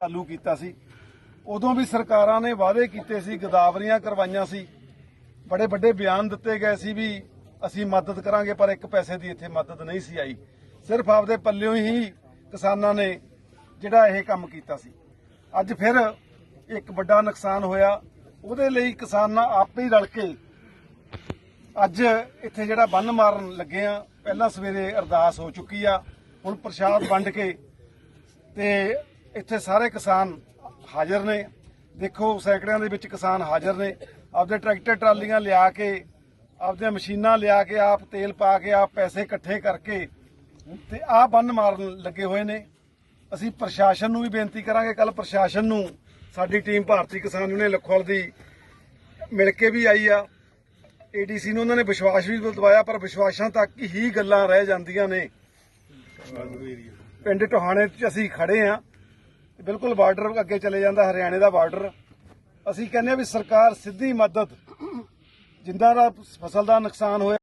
ਚਾਲੂ ਕੀਤਾ ਸੀ। ਉਦੋਂ ਵੀ ਸਰਕਾਰਾਂ ਨੇ ਵਾਅਦੇ ਕੀਤੇ ਸੀ, ਗਦਾਵਰੀਆਂ ਕਰਵਾਈਆਂ ਸੀ। ਬੜੇ ਵੱਡੇ ਬਿਆਨ ਦਿੱਤੇ ਗਏ ਸੀ ਵੀ ਅਸੀਂ ਮਦਦ ਕਰਾਂਗੇ, ਪਰ ਇੱਕ ਪੈਸੇ ਦੀ ਇੱਥੇ ਮਦਦ ਨਹੀਂ ਸੀ ਆਈ। ਸਿਰਫ ਆਪਦੇ ਪੱਲਿਓਂ ਹੀ ਕਿਸਾਨਾਂ ਨੇ ਜਿਹੜਾ ਇਹ ਕੰਮ ਕੀਤਾ ਸੀ। ਅੱਜ ਫਿਰ ਇੱਕ ਵੱਡਾ ਨੁਕਸਾਨ ਹੋਇਆ। ਉਹਦੇ ਲਈ ਕਿਸਾਨਾਂ ਆਪੇ ਹੀ ਰਲ ਕੇ ਅੱਜ ਇੱਥੇ ਜਿਹੜਾ ਬੰਨ ਮਾਰਨ ਲੱਗੇ ਆ, ਪਹਿਲਾਂ ਸਵੇਰੇ ਅਰਦਾਸ ਹੋ ਚੁੱਕੀ ਆ। ਹੁਣ ਪ੍ਰਸ਼ਾਦ ਵੰਡ ਕੇ ਤੇ ਇੱਥੇ ਸਾਰੇ ਕਿਸਾਨ ਹਾਜ਼ਰ ਨੇ। ਦੇਖੋ ਸੈਂਕੜਿਆਂ ਦੇ ਵਿੱਚ ਕਿਸਾਨ ਹਾਜ਼ਰ ਨੇ। ਆਪਦੇ ਟਰੈਕਟਰ ਟਰਾਲੀਆਂ ਲਿਆ ਕੇ ਆਪਦੀਆਂ ਮਸ਼ੀਨਾਂ ਲਿਆ ਕੇ ਆਪ ਤੇਲ ਪਾ ਕੇ ਆਪ ਪੈਸੇ ਇਕੱਠੇ ਕਰਕੇ ਤੇ ਆਹ ਬੰਨ ਮਾਰਨ ਲੱਗੇ ਹੋਏ ਨੇ। ਅਸੀਂ ਪ੍ਰਸ਼ਾਸਨ ਨੂੰ ਵੀ ਬੇਨਤੀ ਕਰਾਂਗੇ ਕੱਲ ਪ੍ਰਸ਼ਾਸਨ ਨੂੰ ਸਾਡੀ ਟੀਮ ਭਾਰਤੀ ਕਿਸਾਨ ਯੂਨੀਅਨ ਲਖੋਲ ਦੀ ਮਿਲ ਕੇ ਵੀ ਆਈ ਆ। ਏਡੀਸੀ ਨੂੰ ਉਹਨਾਂ ਨੇ ਵਿਸ਼ਵਾਸ ਵੀ ਦਿਵਾਇਆ ਪਰ ਵਿਸ਼ਵਾਸਾਂ ਤੱਕ ਹੀ ਗੱਲਾਂ ਰਹਿ ਜਾਂਦੀਆਂ ਨੇ। ਪਿੰਡ ਟੋਹਾਣੇ 'ਚ ਅਸੀਂ ਖੜੇ ਆ ਬਿਲਕੁਲ ਬਾਰਡਰ ਅੱਗੇ ਚਲੇ ਜਾਂਦਾ, ਹਰਿਆਣੇ ਦਾ ਬਾਰਡਰ। ਅਸੀਂ ਕਹਿੰਦੇ ਆ ਵੀ ਸਰਕਾਰ ਸਿੱਧੀ ਮਦਦ, ਜਿੰਦਾ ਦਾ ਫਸਲ ਦਾ ਨੁਕਸਾਨ ਹੋਇਆ